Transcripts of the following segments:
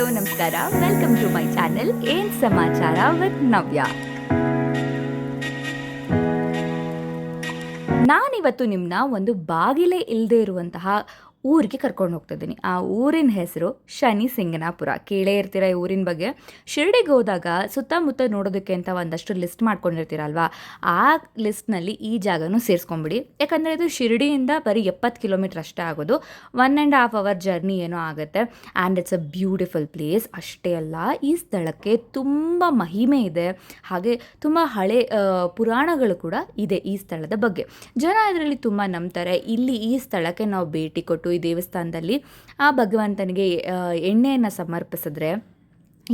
Hello, ನಮಸ್ಕಾರ. Welcome to my channel ಏನ್ ಸಮಾಚಾರ ವಿತ್ ನವ್ಯ. ನಾನಿವತ್ತು ನಿಮ್ಮನ್ನ ಒಂದು ಬಾಗಿಲೇ ಇಲ್ಲದೆ ಇರುವಂತಹ ಊರಿಗೆ ಕರ್ಕೊಂಡು ಹೋಗ್ತಿದ್ದೀನಿ. ಆ ಊರಿನ ಹೆಸರು ಶನಿ ಸಿಂಗನಾಪುರ. ಕೇಳೇ ಇರ್ತೀರ ಈ ಊರಿನ ಬಗ್ಗೆ? ಶಿರಡಿಗೆ ಹೋದಾಗ ಸುತ್ತಮುತ್ತ ನೋಡೋದಕ್ಕೆ ಅಂತ ಒಂದಷ್ಟು ಲಿಸ್ಟ್ ಮಾಡ್ಕೊಂಡಿರ್ತೀರಲ್ವಾ? ಆ ಲಿಸ್ಟ್ನಲ್ಲಿ ಈ ಜಾಗನೂ ಸೇರಿಸ್ಕೊಂಬಿಡಿ. ಯಾಕಂದರೆ ಇದು ಶಿರಡಿಯಿಂದ ಬರೀ ಎಪ್ಪತ್ತು ಕಿಲೋಮೀಟ್ರ್ ಅಷ್ಟೇ ಆಗೋದು. One and half hour journey ಏನೋ ಆಗುತ್ತೆ. And it's a beautiful place. ಅಷ್ಟೇ ಅಲ್ಲ, ಈ ಸ್ಥಳಕ್ಕೆ ತುಂಬ ಮಹಿಮೆ ಇದೆ. ಹಾಗೆ ತುಂಬ ಹಳೆ ಪುರಾಣಗಳು ಕೂಡ ಇದೆ ಈ ಸ್ಥಳದ ಬಗ್ಗೆ. ಜನ ಇದರಲ್ಲಿ ತುಂಬ ನಂಬ್ತಾರೆ. ಇಲ್ಲಿ ಈ ಸ್ಥಳಕ್ಕೆ ನಾವು ಭೇಟಿ ಕೊಟ್ಟು ಈ ದೇವಸ್ಥಾನದಲ್ಲಿ ಆ ಭಗವಂತನಿಗೆ ಎಣ್ಣೆಯನ್ನು ಸಮರ್ಪಿಸಿದ್ರೆ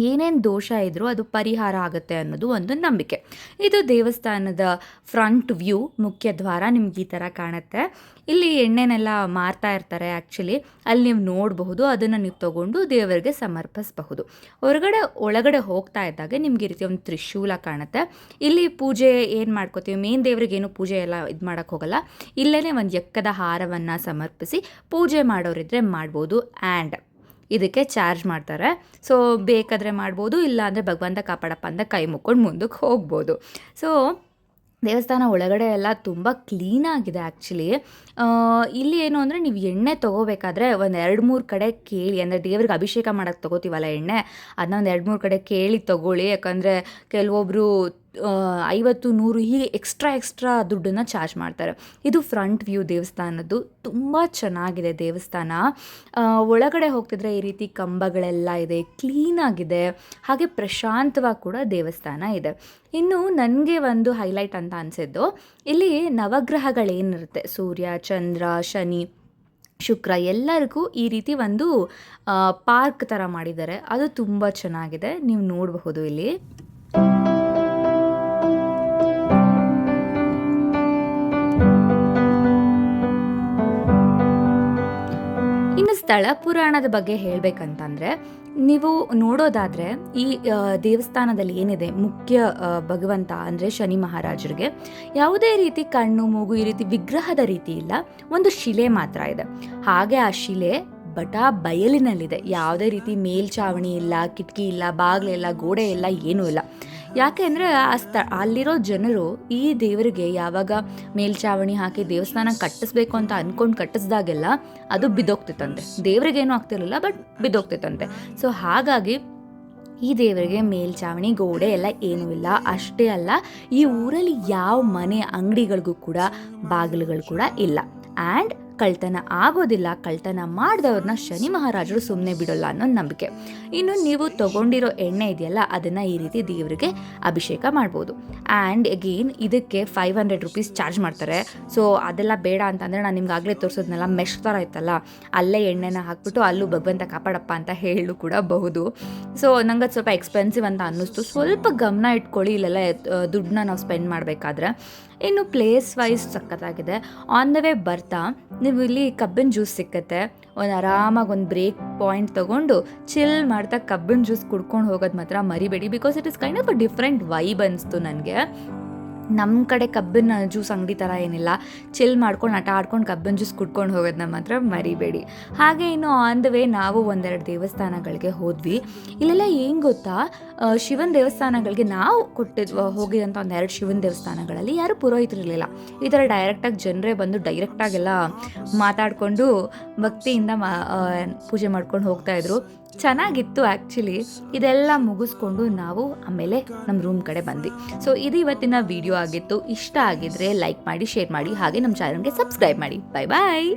ಏನೇನು ದೋಷ ಇದ್ದರೂ ಅದು ಪರಿಹಾರ ಆಗುತ್ತೆ ಅನ್ನೋದು ಒಂದು ನಂಬಿಕೆ. ಇದು ದೇವಸ್ಥಾನದ ಫ್ರಂಟ್ ವ್ಯೂ, ಮುಖ್ಯ ದ್ವಾರ ನಿಮ್ಗೆ ಈ ಥರ ಕಾಣುತ್ತೆ. ಇಲ್ಲಿ ಎಣ್ಣೆನೆಲ್ಲ ಮಾರ್ತಾ ಇರ್ತಾರೆ ಆ್ಯಕ್ಚುಲಿ ಅಲ್ಲಿ ನೀವು ನೋಡಬಹುದು, ಅದನ್ನು ನೀವು ತೊಗೊಂಡು ದೇವರಿಗೆ ಸಮರ್ಪಿಸಬಹುದು. ಹೊರಗಡೆ, ಒಳಗಡೆ ಹೋಗ್ತಾ ಇದ್ದಾಗ ನಿಮ್ಗೆ ಈ ರೀತಿ ಒಂದು ತ್ರಿಶೂಲ ಕಾಣುತ್ತೆ. ಇಲ್ಲಿ ಪೂಜೆ ಏನು ಮಾಡ್ಕೋತೀವಿ? ಮೇನ್ ದೇವರಿಗೆ ಏನು ಪೂಜೆ ಎಲ್ಲ ಇದು ಮಾಡೋಕ್ಕೆ ಹೋಗಲ್ಲ. ಇಲ್ಲೇ ಒಂದು ಎಕ್ಕದ ಹಾರವನ್ನು ಸಮರ್ಪಿಸಿ ಪೂಜೆ ಮಾಡೋರಿದ್ರೆ ಮಾಡ್ಬೋದು. ಆ್ಯಂಡ್ ಇದಕ್ಕೆ ಚಾರ್ಜ್ ಮಾಡ್ತಾರೆ. ಸೊ ಬೇಕಾದರೆ ಮಾಡ್ಬೋದು ಇಲ್ಲ ಅಂದರೆ ಭಗವಂತ ಕಾಪಾಡಪ್ಪ ಅಂತ ಕೈ ಮುಕ್ಕೊಂಡು ಮುಂದಕ್ಕೆ ಹೋಗ್ಬೋದು. ಸೊ ದೇವಸ್ಥಾನ ಒಳಗಡೆ ಎಲ್ಲ ತುಂಬ ಕ್ಲೀನಾಗಿದೆ ಆ್ಯಕ್ಚುಲಿ ಇಲ್ಲಿ ಏನು ಅಂದರೆ ನೀವು ಎಣ್ಣೆ ತೊಗೋಬೇಕಾದ್ರೆ ಒಂದು ಎರಡು ಮೂರು ಕಡೆ ಕೇಳಿ, ಅಂದರೆ ದೇವ್ರಿಗೆ ಅಭಿಷೇಕ ಮಾಡೋಕ್ಕೆ ತೊಗೋತೀವಲ್ಲ ಎಣ್ಣೆ ಅದನ್ನ ಒಂದು ಎರಡು ಮೂರು ಕಡೆ ಕೇಳಿ ತೊಗೊಳ್ಳಿ. ಯಾಕಂದರೆ ಕೆಲವೊಬ್ಬರು ಐವತ್ತು, ನೂರು ಹೀಗೆ ಎಕ್ಸ್ಟ್ರಾ ಎಕ್ಸ್ಟ್ರಾ ದುಡ್ಡನ್ನು ಚಾರ್ಜ್ ಮಾಡ್ತಾರೆ. ಇದು ಫ್ರಂಟ್ ವ್ಯೂ ದೇವಸ್ಥಾನದ್ದು. ತುಂಬ ಚೆನ್ನಾಗಿದೆ ದೇವಸ್ಥಾನ. ಒಳಗಡೆ ಹೋಗ್ತಿದ್ರೆ ಈ ರೀತಿ ಕಂಬಗಳೆಲ್ಲ ಇದೆ ಕ್ಲೀನಾಗಿದೆ ಹಾಗೆ ಪ್ರಶಾಂತವಾಗಿ ಕೂಡ ದೇವಸ್ಥಾನ ಇದೆ. ಇನ್ನು ನನಗೆ ಒಂದು ಹೈಲೈಟ್ ಅಂತ ಅನಿಸಿದ್ದು, ಇಲ್ಲಿ ನವಗ್ರಹಗಳೇನಿರುತ್ತೆ? ಸೂರ್ಯ, ಚಂದ್ರ, ಶನಿ, ಶುಕ್ರ ಎಲ್ಲರಿಗೂ ಈ ರೀತಿ ಒಂದು ಪಾರ್ಕ್ ಥರ ಮಾಡಿದ್ದಾರೆ. ಅದು ತುಂಬ ಚೆನ್ನಾಗಿದೆ. ನೀವು ನೋಡಬಹುದು ಇಲ್ಲಿ. ಸ್ಥಳ ಪುರಾಣದ ಬಗ್ಗೆ ಹೇಳಬೇಕಂತಂದರೆ, ನೀವು ನೋಡೋದಾದರೆ ಈ ದೇವಸ್ಥಾನದಲ್ಲಿ ಏನಿದೆ, ಮುಖ್ಯ ಭಗವಂತ ಅಂದರೆ ಶನಿ ಮಹಾರಾಜರಿಗೆ, ಯಾವುದೇ ರೀತಿ ಕಣ್ಣು, ಮೂಗು ಈ ರೀತಿ ವಿಗ್ರಹದ ರೀತಿ ಇಲ್ಲ, ಒಂದು ಶಿಲೆ ಮಾತ್ರ ಇದೆ. ಹಾಗೆ ಆ ಶಿಲೆ ಬಟ ಬಯಲಿನಲ್ಲಿದೆ. ಯಾವುದೇ ರೀತಿ ಮೇಲ್ಛಾವಣಿ ಇಲ್ಲ, ಕಿಟಕಿ ಇಲ್ಲ ಬಾಗಿಲಿಲ್ಲ ಗೋಡೆ ಇಲ್ಲ, ಏನೂ ಇಲ್ಲ. ಯಾಕೆ ಅಂದರೆ ಆ ಸ್ಥ ಅಲ್ಲಿರೋ ಜನರು ಈ ದೇವರಿಗೆ ಯಾವಾಗ ಮೇಲ್ಛಾವಣಿ ಹಾಕಿ ದೇವಸ್ಥಾನ ಕಟ್ಟಿಸ್ಬೇಕು ಅಂತ ಅಂದ್ಕೊಂಡು ಕಟ್ಟಿಸ್ದಾಗೆಲ್ಲ ಅದು ಬಿದ್ದೋಗ್ತಿತ್ತಂತೆ ದೇವರಿಗೇನು ಆಗ್ತಿರಲಿಲ್ಲ ಬಟ್ ಬಿದ್ದೋಗ್ತಿತ್ತಂತೆ ಸೊ ಹಾಗಾಗಿ ಈ ದೇವರಿಗೆ ಮೇಲ್ಛಾವಣಿ ಗೋಡೆ ಎಲ್ಲ ಏನೂ ಇಲ್ಲ. ಅಷ್ಟೇ ಅಲ್ಲ, ಈ ಊರಲ್ಲಿ ಯಾವ ಮನೆ ಅಂಗಡಿಗಳಿಗೂ ಕೂಡ, ಬಾಗಿಲುಗಳು ಕೂಡ ಇಲ್ಲ. ಆ್ಯಂಡ್ ಕಳ್ತನ ಆಗೋದಿಲ್ಲ, ಕಳ್ತನ ಮಾಡಿದವ್ರನ್ನ ಶನಿ ಮಹಾರಾಜರು ಸುಮ್ಮನೆ ಬಿಡೋಲ್ಲ ಅನ್ನೋ ನಂಬಿಕೆ. ಇನ್ನು ನೀವು ತಗೊಂಡಿರೋ ಎಣ್ಣೆ ಇದೆಯಲ್ಲ, ಅದನ್ನು ಈ ರೀತಿ ದೇವರಿಗೆ ಅಭಿಷೇಕ ಮಾಡ್ಬೋದು. ಆ್ಯಂಡ್ ಅಗೇನ್ ಇದಕ್ಕೆ ಫೈವ್ ಹಂಡ್ರೆಡ್ ರುಪೀಸ್ ಚಾರ್ಜ್ ಮಾಡ್ತಾರೆ. ಸೊ ಅದೆಲ್ಲ ಬೇಡ ಅಂತಂದರೆ ನಾನು ನಿಮ್ಗೆ ಆಗಲೇ ತೋರಿಸೋದನ್ನೆಲ್ಲ ಮೆಶ್ ಥರ ಇತ್ತಲ್ಲ, ಅಲ್ಲೇ ಎಣ್ಣೆನ ಹಾಕ್ಬಿಟ್ಟು ಅಲ್ಲೂ ಭಗವಂತ ಕಾಪಾಡಪ್ಪ ಅಂತ ಹೇಳು ಕೂಡ ಬಹುದು. ಸೊ ನಂಗೆ ಸ್ವಲ್ಪ ಎಕ್ಸ್ಪೆನ್ಸಿವ್ ಅಂತ ಅನ್ನಿಸ್ತು. ಸ್ವಲ್ಪ ಗಮನ ಇಟ್ಕೊಳ್ಳಿ, ಇಲ್ಲೆಲ್ಲ ದುಡ್ಡನ್ನ ನಾವು ಸ್ಪೆಂಡ್ ಮಾಡಬೇಕಾದ್ರೆ. ಇನ್ನು ಪ್ಲೇಸ್ ವೈಸ್ ಸಖತ್ತಾಗಿದೆ. ಆನ್ ದ ವೇ ಬರ್ತಾ, ನೀವು ಇಲ್ಲಿ ಕಬ್ಬಿನ ಜ್ಯೂಸ್ ಸಿಕ್ಕತ್ತೆ. ಒಂದು ಆರಾಮಾಗಿ ಒಂದು ಬ್ರೇಕ್ ಪಾಯಿಂಟ್ ತೊಗೊಂಡು ಚಿಲ್ ಮಾಡ್ತಾ ಕಬ್ಬಿನ ಜ್ಯೂಸ್ ಕುಡ್ಕೊಂಡು ಹೋಗೋದು ಮಾತ್ರ ಮರಿಬೇಡಿ because it is kind of a different vibe ಅನಿಸ್ತು ನನಗೆ. ನಮ್ಮ ಕಡೆ ಕಬ್ಬಿನ ಜ್ಯೂಸ್ ಅಂಗಡಿ ಥರ ಏನಿಲ್ಲ. ಚಿಲ್ ಮಾಡ್ಕೊಂಡು ಆಟ ಆಡ್ಕೊಂಡು ಕಬ್ಬಿನ ಜ್ಯೂಸ್ ಕುಡ್ಕೊಂಡು ಹೋಗೋದನ್ನ ಮಾತ್ರ ಮರಿಬೇಡಿ. ಹಾಗೆ ಇನ್ನು ಆನ್ ದ ವೇ ನಾವು ಒಂದೆರಡು ದೇವಸ್ಥಾನಗಳಿಗೆ ಹೋದ್ವಿ. ಇಲ್ಲೆಲ್ಲ ಏನು ಗೊತ್ತಾ? ಶಿವನ ದೇವಸ್ಥಾನಗಳಿಗೆ ನಾವು ಕೊಟ್ಟಿದ್ವ ಹೋಗಿದಂಥ ಒಂದೆರಡು ಶಿವನ ದೇವಸ್ಥಾನಗಳಲ್ಲಿ ಯಾರು ಪುರೋಹಿತರಿರಲಿಲ್ಲ ಈ ಥರ ಡೈರೆಕ್ಟಾಗಿ ಜನರೇ ಬಂದು ಡೈರೆಕ್ಟಾಗೆಲ್ಲ ಮಾತಾಡಿಕೊಂಡು ಭಕ್ತಿಯಿಂದ ಮಾ ಪೂಜೆ ಮಾಡ್ಕೊಂಡು ಹೋಗ್ತಾಯಿದ್ರು ಚೆನ್ನಾಗಿತ್ತು ಆ್ಯಕ್ಚುಲಿ ಇದೆಲ್ಲ ಮುಗಿಸ್ಕೊಂಡು ನಾವು ಆಮೇಲೆ ನಮ್ಮ ರೂಮ್ ಕಡೆ ಬಂದ್ವಿ. ಸೊ ಇದು ಇವತ್ತಿನ ವಿಡಿಯೋ ಆಗಿತ್ತು. ಇಷ್ಟ ಆಗಿದ್ರೆ ಲೈಕ್ ಮಾಡಿ ಶೇರ್ ಮಾಡಿ, ಹಾಗೆ ನಮ್ಮ ಚಾನಲ್ಗೆ ಸಬ್ಸ್ಕ್ರೈಬ್ ಮಾಡಿ. ಬಾಯ್ ಬಾಯ್